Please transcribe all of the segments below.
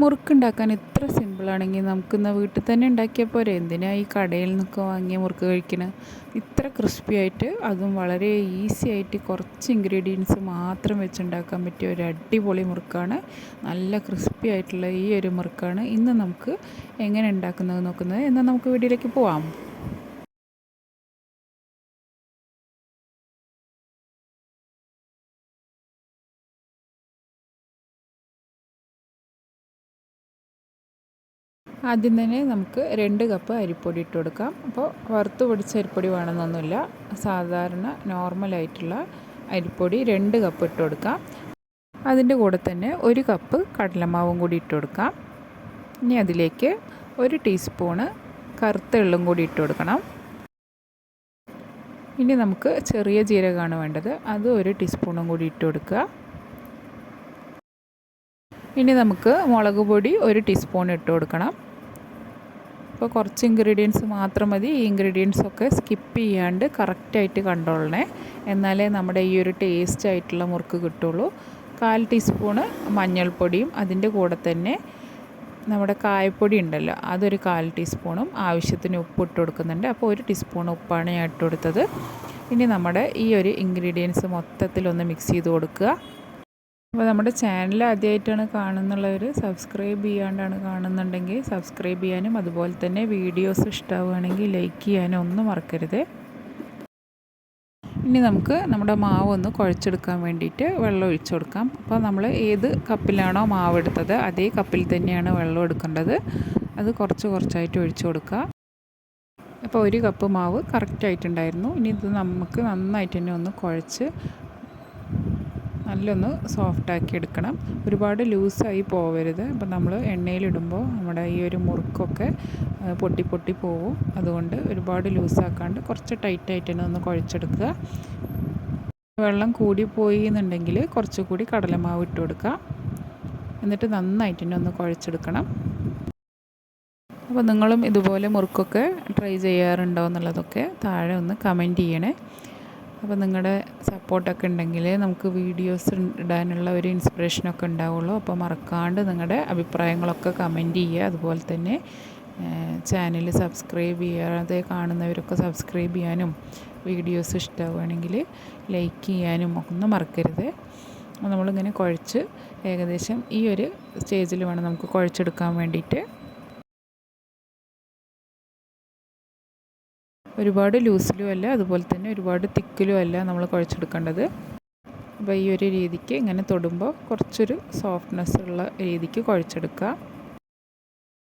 മുറുക്കുണ്ടാക്കാൻ ഇത്ര സിമ്പിളാണെങ്കിൽ നമുക്കിന്ന് വീട്ടിൽ തന്നെ ഉണ്ടാക്കിയാൽ പോരെ. എന്തിനാ ഈ കടയിൽ നിന്നൊക്കെ വാങ്ങിയ മുറുക്ക് കഴിക്കണേ? ഇത്ര ക്രിസ്പി ആയിട്ട് അതും വളരെ ഈസി ആയിട്ട് കുറച്ച് ഇൻഗ്രീഡിയൻസ് മാത്രം വെച്ചുണ്ടാക്കാൻ പറ്റിയ ഒരു അടിപൊളി മുറുക്കാണ്. നല്ല ക്രിസ്പി ആയിട്ടുള്ള ഈ ഒരു മുറുക്കാണ്. ഇന്ന് നമുക്ക് എങ്ങനെ ഉണ്ടാക്കുന്നത് നോക്കുന്നത്? എന്നാൽ നമുക്ക് വീഡിയോയിലേക്ക് പോവാം. ആദ്യം തന്നെ നമുക്ക് രണ്ട് കപ്പ് അരിപ്പൊടി ഇട്ട് കൊടുക്കാം. അപ്പോൾ വറുത്ത് പൊടിച്ച അരിപ്പൊടി വേണമെന്നൊന്നുമില്ല. സാധാരണ നോർമലായിട്ടുള്ള അരിപ്പൊടി രണ്ട് കപ്പ് ഇട്ട് കൊടുക്കാം. അതിന്റെ കൂടെ തന്നെ ഒരു കപ്പ് കടലമാവും കൂടി ഇട്ട് കൊടുക്കാം. ഇനി അതിലേക്ക് ഒരു ടീസ്പൂണ് കറുത്ത എള്ളും കൂടി ഇട്ട് കൊടുക്കണം. ഇനി നമുക്ക് ചെറിയ ജീരകമാണ് വേണ്ടത്. അത് ഒരു ടീസ്പൂണും കൂടി ഇട്ട് കൊടുക്കുക. ഇനി നമുക്ക് മുളക് പൊടി ഒരു ടീസ്പൂൺ ഇട്ട് കൊടുക്കണം. അപ്പോൾ കുറച്ച് ഇൻഗ്രീഡിയൻസ് മാത്രം മതി. ഈ ഇൻഗ്രീഡിയൻസ് ഒക്കെ സ്കിപ്പ് ചെയ്യാണ്ട് കറക്റ്റായിട്ട് കണ്ടോളണേ. എന്നാലേ നമ്മുടെ ഈ ഒരു ടേസ്റ്റ് ആയിട്ടുള്ള മുറുക്ക് കിട്ടുള്ളൂ. കാൽ ടീസ്പൂണ് മഞ്ഞൾപ്പൊടിയും അതിന്റെ കൂടെ തന്നെ നമ്മുടെ കായപ്പൊടി ഉണ്ടല്ലോ അതൊരു കാൽ ടീസ്പൂണും ആവശ്യത്തിന് ഉപ്പ് ഇട്ട് കൊടുക്കുന്നുണ്ട്. അപ്പോൾ ഒരു ടീസ്പൂൺ ഉപ്പാണ് ഞാൻ ഇട്ട് കൊടുത്തത്. ഇനി നമ്മുടെ ഈ ഒരു ഇൻഗ്രീഡിയൻസ് മൊത്തത്തിലൊന്ന് മിക്സ് ചെയ്ത് കൊടുക്കുക. അപ്പോൾ നമ്മുടെ ചാനൽ ആദ്യമായിട്ടാണ് കാണുന്നുള്ളവർ സബ്സ്ക്രൈബ് ചെയ്യാണ്ടാണ് കാണുന്നുണ്ടെങ്കിൽ സബ്സ്ക്രൈബ് ചെയ്യാനും അതുപോലെ തന്നെ വീഡിയോസ് ഇഷ്ടമാവുകയാണെങ്കിൽ ലൈക്ക് ചെയ്യാനും ഒന്നും മറക്കരുത്. ഇനി നമുക്ക് നമ്മുടെ മാവ് ഒന്ന് കുഴച്ചെടുക്കാൻ വേണ്ടിയിട്ട് വെള്ളം ഒഴിച്ചു കൊടുക്കാം. അപ്പോൾ നമ്മൾ ഏത് കപ്പിലാണോ മാവ് എടുത്തത് അതേ കപ്പിൽ തന്നെയാണ് വെള്ളം എടുക്കേണ്ടത്. അത് കുറച്ച് കുറച്ചായിട്ട് ഒഴിച്ചു കൊടുക്കുക. അപ്പോൾ ഒരു കപ്പ് മാവ് കറക്റ്റായിട്ടുണ്ടായിരുന്നു ഇനി ഇത് നമുക്ക് നന്നായിട്ട് തന്നെ ഒന്ന് കുഴച്ച് നല്ലൊന്ന് സോഫ്റ്റാക്കി എടുക്കണം. ഒരുപാട് ലൂസായി പോവരുത്. അപ്പം നമ്മൾ എണ്ണയിലിടുമ്പോൾ നമ്മുടെ ഈ ഒരു മുറുക്കൊക്കെ പൊട്ടി പൊട്ടി പോവും. അതുകൊണ്ട് ഒരുപാട് ലൂസാക്കാണ്ട് കുറച്ച് ടൈറ്റായിട്ട് തന്നെ ഒന്ന് കുഴച്ചെടുക്കുക. വെള്ളം കൂടിപ്പോയി എന്നുണ്ടെങ്കിൽ കുറച്ചുകൂടി കടലമാവ് ഇട്ട് കൊടുക്കുക. എന്നിട്ട് നന്നായിട്ട് തന്നെ ഒന്ന് കുഴച്ചെടുക്കണം. അപ്പോൾ നിങ്ങളും ഇതുപോലെ മുറുക്കൊക്കെ ട്രൈ ചെയ്യാറുണ്ടോ എന്നുള്ളതൊക്കെ താഴെ ഒന്ന് കമന്റ് ചെയ്യണേ. അപ്പോൾ നിങ്ങളുടെ സപ്പോർട്ടൊക്കെ ഉണ്ടെങ്കിൽ നമുക്ക് വീഡിയോസ് ഇടാനുള്ള ഒരു ഇൻസ്പിറേഷനൊക്കെ ഉണ്ടാവുള്ളൂ. അപ്പോൾ മറക്കാണ്ട് നിങ്ങളുടെ അഭിപ്രായങ്ങളൊക്കെ കമന്റ് ചെയ്യുക. അതുപോലെ തന്നെ ചാനൽ സബ്സ്ക്രൈബ് ചെയ്യാതെ കാണുന്നവരൊക്കെ സബ്സ്ക്രൈബ് ചെയ്യാനും വീഡിയോസ് ഇഷ്ടമാവുകയാണെങ്കിൽ ലൈക്ക് ചെയ്യാനും ഒന്നും മറക്കരുത്. നമ്മളിങ്ങനെ കുഴച്ച് ഏകദേശം ഈ ഒരു സ്റ്റേജിൽ വേണം നമുക്ക് കുഴച്ചെടുക്കാൻ വേണ്ടിയിട്ട്. ഒരുപാട് ലൂസിലും അല്ല അതുപോലെ തന്നെ ഒരുപാട് തിക്കിലും അല്ല നമ്മൾ കുഴച്ചെടുക്കേണ്ടത്. അപ്പോൾ ഈ ഒരു രീതിക്ക് ഇങ്ങനെ തൊടുമ്പോൾ കുറച്ചൊരു സോഫ്റ്റ്നെസ് ഉള്ള രീതിക്ക് കുഴച്ചെടുക്കുക.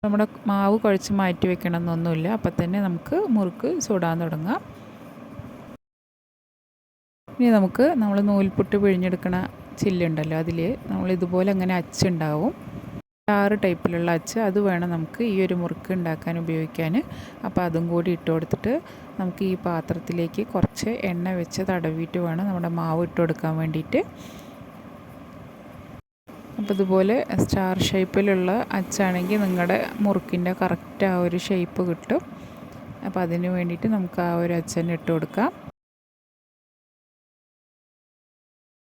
നമ്മുടെ മാവ് കുഴച്ച് മാറ്റി വെക്കണം എന്നൊന്നുമില്ല അപ്പം തന്നെ നമുക്ക് മുറുക്ക് ചൂടാൻ തുടങ്ങാം. ഇനി നമുക്ക് നമ്മൾ നൂൽപുട്ട് പിഴിഞ്ഞെടുക്കണ ചില്ലുണ്ടല്ലോ അതിൽ നമ്മൾ ഇതുപോലെ അങ്ങനെ അച്ചുണ്ടാവും. ആറ് ടൈപ്പിലുള്ള അച്ച് അത് വേണം നമുക്ക് ഈ ഒരു മുറുക്ക് ഉണ്ടാക്കാൻ ഉപയോഗിക്കാൻ. അപ്പോൾ അതും കൂടി ഇട്ട് കൊടുത്തിട്ട് നമുക്ക് ഈ പാത്രത്തിലേക്ക് കുറച്ച് എണ്ണ വെച്ച് തടവിയിട്ട് വേണം നമ്മുടെ മാവ് ഇട്ട് കൊടുക്കാൻ വേണ്ടിയിട്ട്. അപ്പോൾ ഇതുപോലെ സ്റ്റാർ ഷേപ്പിലുള്ള അച്ചാണെങ്കിൽ നിങ്ങളുടെ മുറുക്കിന്റെ കറക്റ്റ് ആ ഒരു ഷേപ്പ് കിട്ടും. അപ്പോൾ അതിന് വേണ്ടിയിട്ട് നമുക്ക് ആ ഒരു അച്ഛനെ ഇട്ട് കൊടുക്കാം.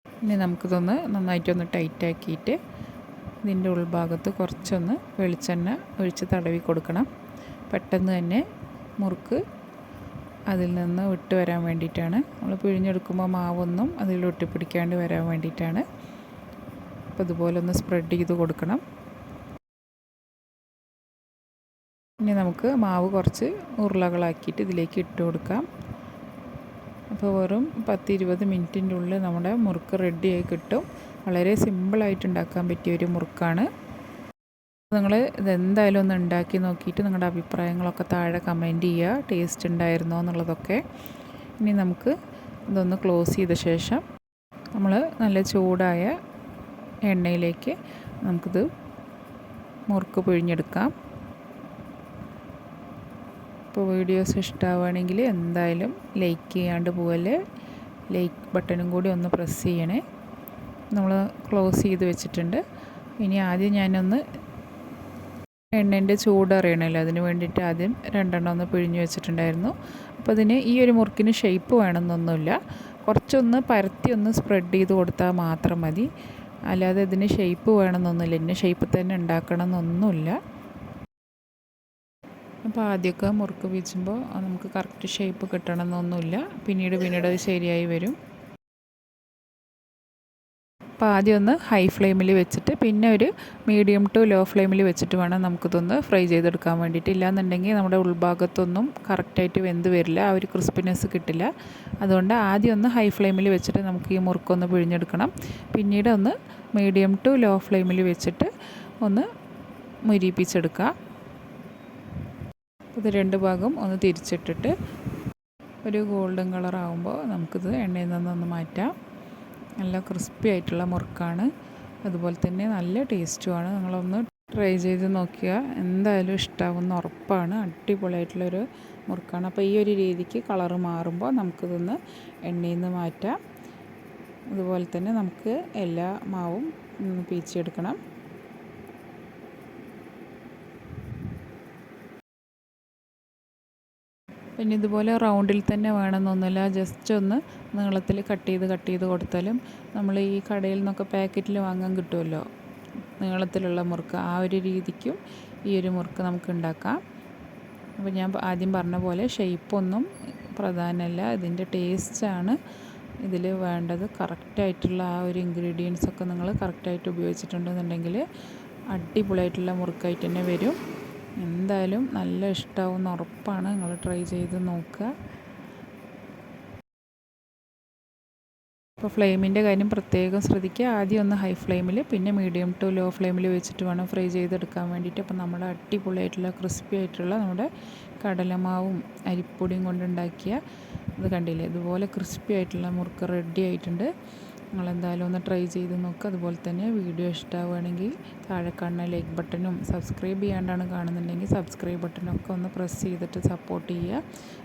ഇനി നമുക്കിതൊന്ന് നന്നായിട്ടൊന്ന് ടൈറ്റാക്കിയിട്ട് ഇതിന്റെ ഉൾഭാഗത്ത് കുറച്ചൊന്ന് വെളിച്ചെണ്ണ ഒഴിച്ച് തടവി കൊടുക്കണം. പെട്ടെന്ന് തന്നെ മുറുക്ക് അതിൽ നിന്ന് വിട്ട് വരാൻ വേണ്ടിയിട്ടാണ്. നമ്മൾ പിഴിഞ്ഞെടുക്കുമ്പോൾ മാവൊന്നും അതിൽ ഒട്ടിപ്പിടിക്കാണ്ട് വരാൻ വേണ്ടിയിട്ടാണ്. അപ്പോൾ ഇതുപോലെ ഒന്ന് സ്പ്രെഡ് ചെയ്ത് കൊടുക്കണം. ഇനി നമുക്ക് മാവ് കുറച്ച് ഉരുളകളാക്കിയിട്ട് ഇതിലേക്ക് ഇട്ട് കൊടുക്കാം. അപ്പോൾ വെറും പത്ത് ഇരുപത് മിനിറ്റിന്റെ ഉള്ളിൽ നമ്മുടെ മുറുക്ക് റെഡിയായി കിട്ടും. വളരെ സിമ്പിളായിട്ട് ഉണ്ടാക്കാൻ പറ്റിയ ഒരു മുറുക്കാണ്. നിങ്ങൾ ഇതെന്തായാലും ഒന്ന് ഉണ്ടാക്കി നോക്കിയിട്ട് നിങ്ങളുടെ അഭിപ്രായങ്ങളൊക്കെ താഴെ കമന്റ് ചെയ്യുക. ടേസ്റ്റ് ഉണ്ടായിരുന്നോ എന്നുള്ളതൊക്കെ. ഇനി നമുക്ക് ഇതൊന്ന് ക്ലോസ് ചെയ്ത ശേഷം നമ്മൾ നല്ല ചൂടായ എണ്ണയിലേക്ക് നമുക്കിത് മുറുക്ക് പിഴിഞ്ഞെടുക്കാം. ഇപ്പോൾ വീഡിയോസ് ഇഷ്ടമാവുകയാണെങ്കിൽ എന്തായാലും ലൈക്ക് ചെയ്യാണ്ട് പോകല്ലേ ലൈക്ക് ബട്ടണും കൂടി ഒന്ന് പ്രസ് ചെയ്യണേ. നമ്മൾ ക്ലോസ് ചെയ്ത് വെച്ചിട്ടുണ്ട്. ഇനി ആദ്യം ഞാനൊന്ന് എണ്ണേന്റെ ചൂട് അറിയണമല്ലോ അതിന് വേണ്ടിയിട്ട് ആദ്യം രണ്ടെണ്ണം ഒന്ന് പിഴിഞ്ഞ് വെച്ചിട്ടുണ്ടായിരുന്നു. അപ്പോൾ അതിന് ഈ ഒരു മുറുക്കിന് ഷേപ്പ് വേണമെന്നൊന്നുമില്ല. കുറച്ചൊന്ന് പരത്തി ഒന്ന് സ്പ്രെഡ് ചെയ്ത് കൊടുത്താൽ മാത്രം മതി. അല്ലാതെ ഇതിന് ഷേപ്പ് വേണമെന്നൊന്നുമില്ല. ഇന്ന ഷേപ്പ് തന്നെ ഉണ്ടാക്കണം എന്നൊന്നുമില്ല അപ്പോൾ ആദ്യമൊക്കെ മുറുക്ക് വീച്ചുമ്പോൾ നമുക്ക് കറക്റ്റ് ഷേപ്പ് കിട്ടണമെന്നൊന്നുമില്ല. പിന്നീട് പിന്നീട് അത് ശരിയായി വരും. അപ്പോൾ ആദ്യം ഒന്ന് ഹൈ ഫ്ലെയിമിൽ വെച്ചിട്ട് പിന്നെ ഒരു മീഡിയം ടു ലോ ഫ്ലെയിമിൽ വെച്ചിട്ട് വേണം നമുക്കിതൊന്ന് ഫ്രൈ ചെയ്തെടുക്കാൻ വേണ്ടിയിട്ട്. ഇല്ലാന്നുണ്ടെങ്കിൽ നമ്മുടെ ഉൾഭാഗത്തൊന്നും കറക്റ്റായിട്ട് വെന്ത് വരില്ല ആ ഒരു ക്രിസ്പിനെസ് കിട്ടില്ല. അതുകൊണ്ട് ആദ്യം ഒന്ന് ഹൈ ഫ്ലെയിമിൽ വെച്ചിട്ട് നമുക്ക് ഈ മുറുക്കൊന്ന് പിഴിഞ്ഞെടുക്കണം. പിന്നീട് ഒന്ന് മീഡിയം ടു ലോ ഫ്ലെയിമിൽ വെച്ചിട്ട് ഒന്ന് മുരിപ്പിച്ചെടുക്കുക. ഇത് രണ്ട് ഭാഗം ഒന്ന് തിരിച്ചിട്ടിട്ട് ഒരു ഗോൾഡൻ കളർ ആകുമ്പോൾ നമുക്കിത് എണ്ണയിൽ നിന്നൊന്ന് മാറ്റാം. നല്ല ക്രിസ്പി ആയിട്ടുള്ള മുറുക്കാണ്. അതുപോലെ തന്നെ നല്ല ടേസ്റ്റുമാണ് നിങ്ങളൊന്ന് ട്രൈ ചെയ്ത് നോക്കിയാൽ എന്തായാലും ഇഷ്ടമാവുന്ന ഉറപ്പാണ്. അടിപൊളിയായിട്ടുള്ളൊരു മുറുക്കാണ്. അപ്പോൾ ഈ ഒരു രീതിക്ക് കളറ് മാറുമ്പോൾ നമുക്കിതൊന്ന് എണ്ണയിൽ നിന്ന് മാറ്റാം. അതുപോലെ തന്നെ നമുക്ക് എല്ലാ മാവും പീച്ചെടുക്കണം പിന്നെ ഇതുപോലെ റൗണ്ടിൽ തന്നെ വേണമെന്നൊന്നുമില്ല. ജസ്റ്റ് ഒന്ന് നീളത്തിൽ കട്ട് ചെയ്ത് കട്ട് ചെയ്ത് കൊടുത്താലും നമ്മൾ ഈ കടയിൽ നിന്നൊക്കെ പാക്കറ്റിൽ വാങ്ങാൻ കിട്ടുമല്ലോ. നീളത്തിലുള്ള മുറുക്ക്. ആ ഒരു രീതിക്കും ഈ ഒരു മുറുക്ക് നമുക്ക് ഉണ്ടാക്കാം. അപ്പോൾ ഞാൻ ആദ്യം പറഞ്ഞ പോലെ ഷെയ്പ്പൊന്നും പ്രധാനമല്ല. ഇതിന്റെ ടേസ്റ്റാണ്. ഇതിൽ വേണ്ടത് കറക്റ്റായിട്ടുള്ള ആ ഒരു ഇൻഗ്രീഡിയൻസ് ഒക്കെ നിങ്ങൾ കറക്റ്റായിട്ട് ഉപയോഗിച്ചിട്ടുണ്ടെന്നുണ്ടെങ്കിൽ അടിപൊളിയായിട്ടുള്ള മുറുക്കായിട്ട് തന്നെ വരും. എന്തായാലും നല്ല ഇഷ്ടമാവും ഉറപ്പാണ്. നിങ്ങൾ ട്രൈ ചെയ്ത് നോക്കുക. അപ്പോൾ ഫ്ലെയിമിന്റെ കാര്യം പ്രത്യേകം ശ്രദ്ധിക്കുക. ആദ്യം ഒന്ന് ഹൈ ഫ്ലെയിമിൽ പിന്നെ മീഡിയം ടു ലോ ഫ്ലെയിമിൽ വെച്ചിട്ട് വേണം ഫ്രൈ ചെയ്തെടുക്കാൻ വേണ്ടിയിട്ട്. അപ്പോൾ നമ്മുടെ അടിപൊളിയായിട്ടുള്ള ക്രിസ്പി ആയിട്ടുള്ള നമ്മുടെ കടലമാവും അരിപ്പൊടിയും കൊണ്ടുണ്ടാക്കിയ ഇത് കണ്ടില്ലേ? ഇതുപോലെ ക്രിസ്പി ആയിട്ടുള്ള മുറുക്ക് റെഡി ആയിട്ടുണ്ട്. നിങ്ങളെന്തായാലും ഒന്ന് ട്രൈ ചെയ്ത് നോക്കുക അതുപോലെ തന്നെ വീഡിയോ ഇഷ്ടമാവുകയാണെങ്കിൽ താഴെ കാണുന്ന ലൈക്ക് ബട്ടനും സബ്സ്ക്രൈബ് ചെയ്യാണ്ടാണ് കാണുന്നുണ്ടെങ്കിൽ സബ്സ്ക്രൈബ് ബട്ടണൊക്കെ ഒന്ന് പ്രസ് ചെയ്തിട്ട് സപ്പോർട്ട് ചെയ്യുക.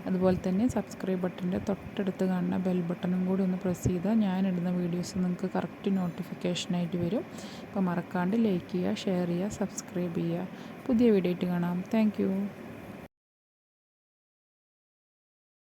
അതുപോലെ തന്നെ സബ്സ്ക്രൈബ് ബട്ടന്റെ തൊട്ടടുത്ത് കാണുന്ന ബെൽ ബട്ടണും കൂടി ഒന്ന് പ്രസ് ചെയ്താൽ ഞാനിടുന്ന വീഡിയോസ് നിങ്ങൾക്ക് കറക്റ്റ് നോട്ടിഫിക്കേഷനായിട്ട് വരും. അപ്പോൾ മറക്കാണ്ട് ലൈക്ക് ചെയ്യുക ഷെയർ ചെയ്യുക സബ്സ്ക്രൈബ് ചെയ്യുക. പുതിയ വീഡിയോ ആയിട്ട് കാണാം. താങ്ക്